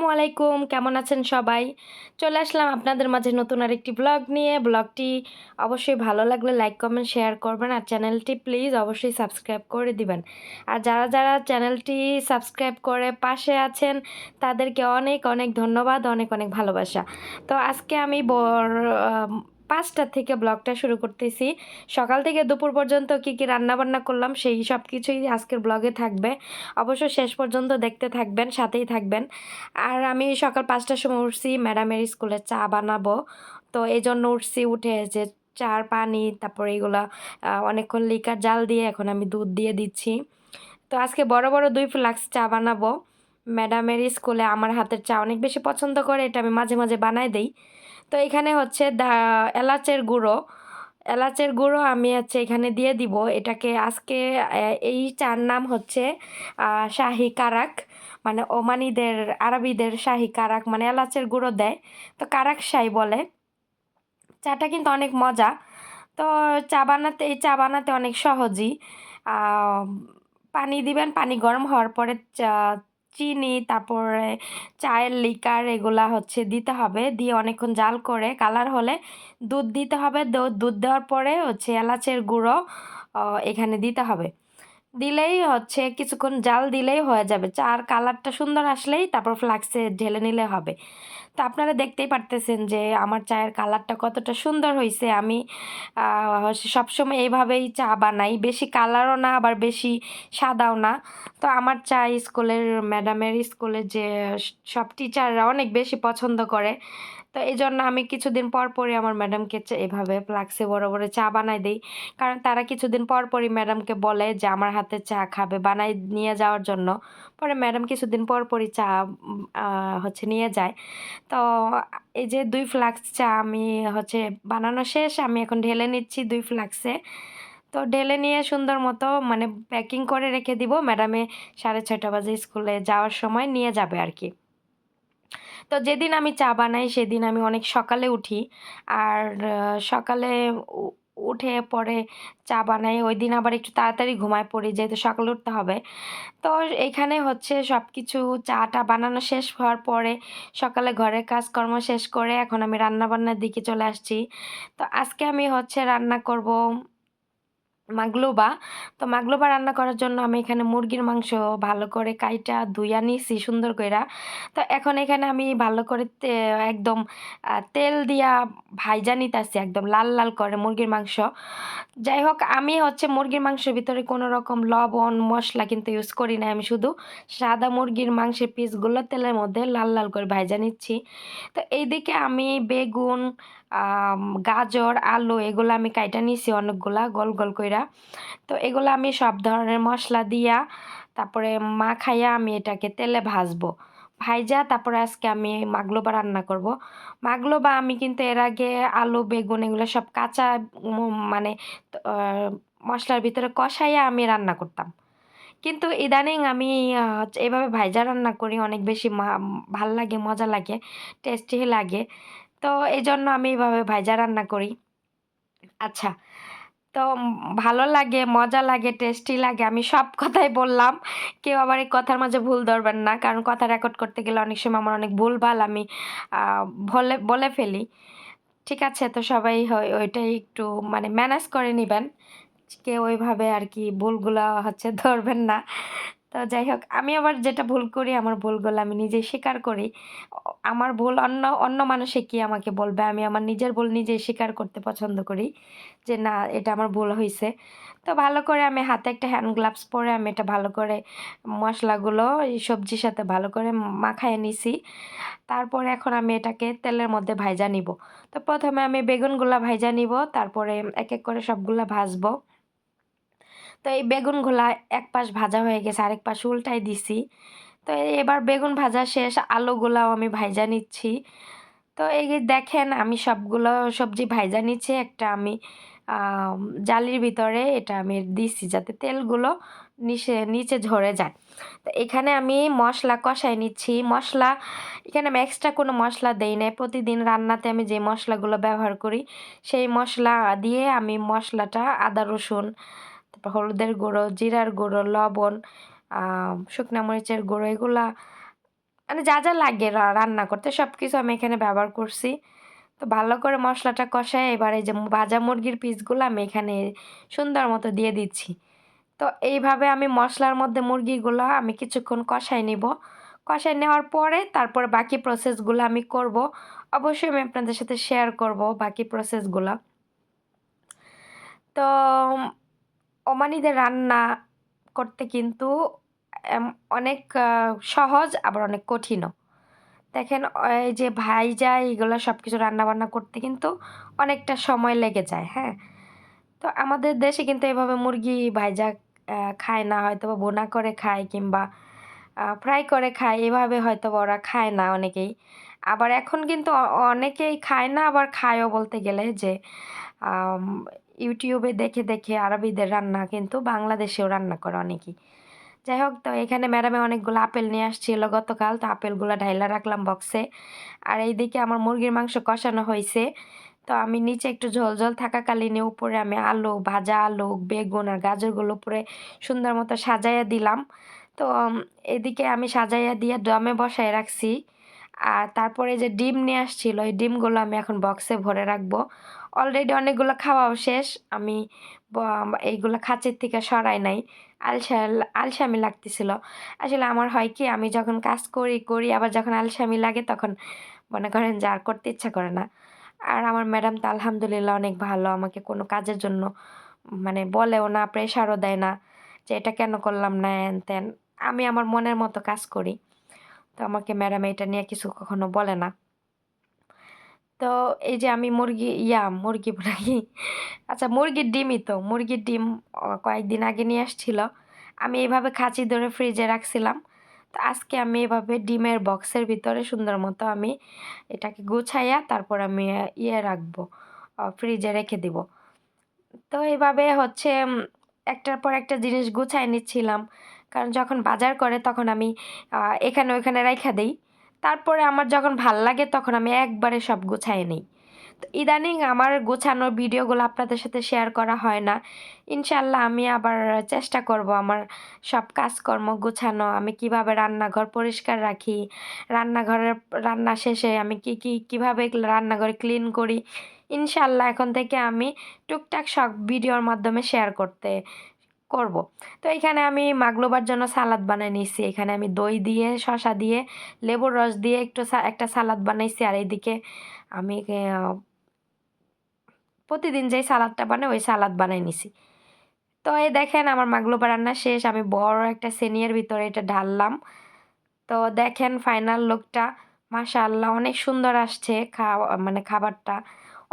আসসালামু আলাইকুম কেমন আছেন সবাই? চলে আসলাম আপনাদের মাঝে নতুন আরেকটি ব্লগ নিয়ে। ব্লগটি অবশ্যই ভালো লাগলে লাইক কমেন্ট শেয়ার করবেন আর চ্যানেলটি প্লিজ অবশ্যই সাবস্ক্রাইব করে দিবেন। আর যারা যারা চ্যানেলটি সাবস্ক্রাইব করে পাশে আছেন তাদেরকে অনেক অনেক ধন্যবাদ অনেক অনেক ভালোবাসা। তো আজকে আমি আম, পাঁচটা থেকে ব্লগটা শুরু করতেছি। সকাল থেকে দুপুর পর্যন্ত কি কি রান্না বান্না করলাম, সেই সব কিছুই আজকের ব্লগে থাকবে। অবশ্য শেষ পর্যন্ত দেখতে থাকবেন, সাথেই থাকবেন। আর আমি সকাল পাঁচটার সময় উঠছি, ম্যাডামের স্কুলে চা বানাবো। তো এই জন্য উঠছি, উঠে যে চার, পানি, তারপর এগুলা অনেকক্ষণ লিকার জাল দিয়ে এখন আমি দুধ দিয়ে দিচ্ছি। তো আজকে বড় বড় দুই ফ্লাক্স চা বানাবো। ম্যাডামের স্কুলে আমার হাতের চা অনেক বেশি পছন্দ করে, এটা আমি মাঝে মাঝে বানাই দিই। তো এখানে হচ্ছে এলাচের গুঁড়ো। এলাচের গুঁড়ো আমি হচ্ছে এখানে দিয়ে দিব। এটাকে আজকে এই চার নাম হচ্ছে শাহি কারাক। মানে ওমানিদের, আরবিদের শাহি কারাক মানে এলাচের গুঁড়ো দেয়। তো কারাক শাহি বলে। চাটা কিন্তু অনেক মজা। তো চা বানাতে, এই চা বানাতে অনেক সহজই। পানি দিবেন, পানি গরম হওয়ার পরে চা চিনি, তারপরে চায়ের লিকার এগুলা হচ্ছে দিতে হবে। দিয়ে অনেকক্ষণ জাল করে কালার হলে দুধ দিতে হবে। দুধ দেওয়ার পরে হচ্ছে এলাচের গুঁড়ো এখানে দিতে হবে। দিলেই হচ্ছে কিছুক্ষণ জাল দিলেই হয়ে যাবে। চার কালারটা সুন্দর আসলেই তারপর ফ্লাক্সে ঢেলে নিলে হবে। তো আপনারা দেখতেই পারতেছেন যে আমার চায়ের কালারটা কতটা সুন্দর হয়েছে আমি সবসময় এইভাবেই চা বানাই। বেশি কালারও না, আবার বেশি সাদাও না। তো আমার চা স্কুলের, ম্যাডামের স্কুলে যে, সব টিচাররা অনেক বেশি পছন্দ করে। তো এই জন্য আমি কিছুদিন পর পরই আমার ম্যাডামকে এভাবে ফ্লাক্সে বড় বড় চা বানাই দিই। কারণ তারা কিছুদিন পর পরই ম্যাডামকে বলে যে, আমার হাতে চা খাবে, বানাই নিয়ে যাওয়ার জন্য। পরে ম্যাডাম কিছুদিন পর পরই চা হচ্ছে নিয়ে যায়। তো এই যে দুই ফ্লাক্স চা আমি হচ্ছে বানানো শেষ, আমি এখন ঢেলে নিচ্ছি দুই ফ্লাক্সে। তো ঢেলে নিয়ে সুন্দর মতো মানে প্যাকিং করে রেখে দিব। ম্যাডামে সাড়ে ছয়টা বাজে স্কুলে যাওয়ার সময় নিয়ে যাবে আর কি তো যেদিন আমি চা বানাই সেদিন আমি অনেক সকালে উঠি। আর সকালে উঠে পরে চা বানাই। ওই দিন আবার একটু তাড়াতাড়ি ঘুমায় পড়ি, যেহেতু সকালে উঠতে হবে। তো এখানে হচ্ছে সব কিছু চাটা বানানো শেষ হওয়ার পরে সকালে ঘরের কাজকর্ম শেষ করে এখন আমি রান্নাবান্নার দিকে চলে আসছি। তো আজকে আমি হচ্ছে রান্না করব মাগলোবা। তো মাগলোবা রান্না করার জন্য আমি এখানে মুরগির মাংস ভালো করে কাইটা ধুইয়া নিছি সুন্দর কইরা। তো এখন এখানে আমি ভালো করে একদম তেল দিয়া ভাইজা নিতেছি একদম লাল লাল করে মুরগির মাংস। যাই হোক, আমি হচ্ছে মুরগির মাংসের ভিতরে কোনো রকম লবণ, মশলা কিন্তু ইউজ করি না আমি শুধু সাদা মুরগির মাংসের পিসগুলো তেলের মধ্যে লাল লাল করে ভাইজা নিচ্ছি। তো এইদিকে আমি বেগুন গাজর, আলু এগুলো আমি কাইটা নিছি অনেকগুলা গোল গোল কইরা। তো এগুলো আমি সব ধরনের মশলা দিয়া তারপরে মা খাইয়া আমি এটাকে তেলে ভাজবো। ভাইজা তারপরে আজকে আমি মাগলোবা রান্না করব। মাগলোবা আমি কিন্তু এর আগে আলু, বেগুন এগুলো সব কাঁচা মানে মশলার ভিতরে কষাইয়া আমি রান্না করতাম। কিন্তু ইদানিং আমি এভাবে ভাইজা রান্না করি, অনেক বেশি ভালো লাগে, মজা লাগে, টেস্টি লাগে। তো এই জন্য আমি এইভাবে ভাইজা রান্না করি। আচ্ছা তো ভালো লাগে, মজা লাগে টেস্টি লাগে, আমি সব কথাই বললাম। কেউ আবার এই কথার মাঝে ভুল ধরবেন না, কারণ কথা রেকর্ড করতে গেলে অনেক সময় আমার অনেক ভুলভাল আমি বলে বলে ফেলি। ঠিক আছে, তো সবাই ওইটাই একটু মানে ম্যানেজ করে নেবেন। কেউ ওইভাবে আর কি ভুলগুলো হচ্ছে ধরবেন না। তো যাই হোক, আমি আবার যেটা ভুল করি, আমার ভুলগুলো আমি নিজেই স্বীকার করি। আমার ভুল অন্য অন্য মানুষে কি আমাকে বলবে? আমি আমার নিজের ভুল নিজেই স্বীকার করতে পছন্দ করি যে, না, এটা আমার ভুল হয়েছে তো ভালো করে আমি হাতে একটা হ্যান্ড গ্লাভস পরে আমি এটা ভালো করে মশলাগুলো, এই সবজির সাথে ভালো করে মাখায় নিছি। তারপরে এখন আমি এটাকে তেলের মধ্যে ভাইজা নিব। তো প্রথমে আমি বেগুনগুলা ভাইজা নিব, তারপরে এক এক করে সবগুলা ভাজবো। তো এই বেগুনগুলা এক পাশ ভাজা হয়ে গেছে, আরেক পাশ উল্টাই দিছি। তো এবার বেগুন ভাজা শেষ, আলুগুলাও আমি ভাইজা নিচ্ছি। তো এই দেখেন, আমি সবগুলো সবজি ভাইজা নিচ্ছি, একটা আমি জালির ভিতরে এটা আমি দিছি যাতে তেলগুলো নিচে নিচে ঝরে যায়। তো এখানে আমি মশলা কষাই নিচ্ছি। মশলা, এখানে আমি এক্সট্রা কোনো মশলা দেই না প্রতিদিন রান্নাতে আমি যে মশলাগুলো ব্যবহার করি, সেই মশলা দিয়ে আমি মশলাটা, আদা, রসুন তারপর হলুদের গুঁড়ো, জিরার গুঁড়ো, লবণ শুকনা মরিচের গুঁড়ো, এগুলা মানে যা যা লাগে রান্না করতে সব কিছু আমি এখানে ব্যবহার করছি। তো ভালো করে মশলাটা কষায় এবার এই যে ভাজা মুরগির পিসগুলো আমি এখানে সুন্দর মতো দিয়ে দিচ্ছি। তো এইভাবে আমি মশলার মধ্যে মুরগিগুলো আমি কিছুক্ষণ কষাই নিব। কষাই নেওয়ার পরে তারপর বাকি প্রসেসগুলো আমি করব। অবশ্যই আমি আপনাদের সাথে শেয়ার করব বাকি প্রসেসগুলো তো ওমানিদের রান্না করতে কিন্তু অনেক সহজ, আবার অনেক কঠিনও। দেখেন, এই যে ভাইজা এগুলো সব কিছু রান্নাবান্না করতে কিন্তু অনেকটা সময় লেগে যায় হ্যাঁ? তো আমাদের দেশে কিন্তু এভাবে মুরগি ভাইজা খায় না হয়তো বা বোনা করে খায় কিংবা ফ্রাই করে খায়, এভাবে হয়তো ওরা খায় না অনেকেই। আবার এখন কিন্তু অনেকেই খায় না, আবার খায়ও বলতে গেলে যে ইউটিউবে দেখে দেখে আরবিদের রান্না কিন্তু বাংলাদেশেও রান্না করে অনেকেই। যাই হোক, তো এখানে ম্যাডামে অনেকগুলো আপেল নিয়ে আসছিল গতকাল, তো আপেলগুলো ঢাইলা রাখলাম বক্সে আর এইদিকে আমার মুরগির মাংস কষানো হয়েছে তো আমি নিচে একটু ঝোল ঝোল থাকাকালীন উপরে আমি আলু, ভাজা আলু, বেগুন আর গাজরগুলো উপরে সুন্দর মতো সাজাইয়া দিলাম। তো এদিকে আমি সাজাইয়া দিয়ে ড্রামে বসায় রাখছি। আর তারপরে যে ডিম নিয়ে আসছিল, এই ডিমগুলো আমি এখন বক্সে ভরে রাখব। অলরেডি অনেকগুলো খাওয়াও শেষ। আমি এইগুলো খাঁচের থেকে সরাই নাই। আলসা, আলসামি লাগতেছিল। আসলে আমার হয় কি, আমি যখন কাজ করি করি, আবার যখন আলসামি লাগে তখন মনে করেন যে আর করতে ইচ্ছা করে না। আর আমার ম্যাডাম তো আলহামদুলিল্লাহ অনেক ভালো, আমাকে কোনো কাজের জন্য মানে বলেও না প্রেশারও দেয় না যে এটা কেন করলাম না হ্যান ত্যান আমি আমার মনের মতো কাজ করি। তো আমাকে ম্যাডাম এটা নিয়ে কিছু কখনো বলে না। তো এই যে আমি মুরগি, ইয়া, মুরগি নাকি আচ্ছা মুরগির ডিমই তো, মুরগির ডিম কয়েকদিন আগে নিয়ে আসছিল। আমি এইভাবে খাঁচি ধরে ফ্রিজে রাখছিলাম। তো আজকে আমি এভাবে ডিমের বক্সের ভিতরে সুন্দর মতো আমি এটাকে গুছাইয়া তারপর আমি ইয়ে রাখব ফ্রিজে রেখে দিব। তো এইভাবে হচ্ছে একটার পর একটা জিনিস গুছাই নিচ্ছিলাম। কারণ যখন বাজার করে তখন আমি এখানে ওখানে রাইখা দিই। তারপরে আমার যখন ভালো লাগে তখন আমি একবারে সব গুছাই নিই। তো ইদানিং আমার গোছানোর ভিডিওগুলো আপনাদের সাথে শেয়ার করা হয় না। ইনশাল্লাহ আমি আবার চেষ্টা করব আমার সব কাজকর্ম গোছানো, আমি কীভাবে রান্নাঘর পরিষ্কার রাখি, রান্নাঘরের রান্না শেষে আমি কি কি, কীভাবে রান্নাঘর ক্লিন করি। ইনশাল্লাহ এখন থেকে আমি টুকটাক সব ভিডিওর মাধ্যমে শেয়ার করতে করব। তো এখানে আমি মাগলোবার জন্য সালাদ বানিয়ে নিয়েছি। এখানে আমি দই দিয়ে, শসা দিয়ে, লেবুর রস দিয়ে একটু একটা সালাদ বানাইছি। আর এইদিকে আমি প্রতিদিন যেই সালাদটা বানাই, ওই সালাদ বানাই নিছি। তো এই দেখেন আমার মাগলোবা রান্না শেষ। আমি বড় একটা সেনিয়ার ভিতরে এটা ঢাললাম। তো দেখেন ফাইনাল লুকটা। মাশাআল্লাহ, অনেক সুন্দর আসছে খাওয়া মানে খাবারটা।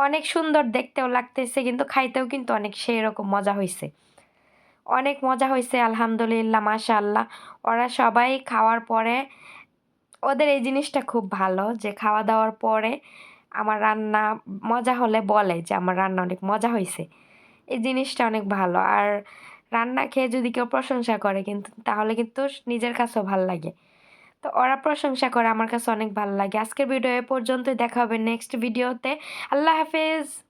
অনেক সুন্দর দেখতেও লাগতেছে, কিন্তু খাইতেও কিন্তু অনেক সেই রকম মজা হয়েছে অনেক মজা হয়েছে, আলহামদুলিল্লাহ, মাশাআল্লাহ। ওরা সবাই খাওয়ার পরে, ওদের এই জিনিসটা খুব ভালো যে খাওয়া দাওয়ার পরে আমার রান্না মজা হলে বলে যে আমার রান্না অনেক মজা হয়েছে। এই জিনিসটা অনেক ভালো। আর রান্না খেয়ে যদি কেউ প্রশংসা করে কিন্তু, তাহলে কিন্তু নিজের কাছেও ভালো লাগে। তো ওরা প্রশংসা করে, আমার কাছে অনেক ভালো লাগে। আজকের ভিডিও এ পর্যন্তই। দেখা হবে নেক্সট ভিডিওতে আল্লাহ হাফেজ!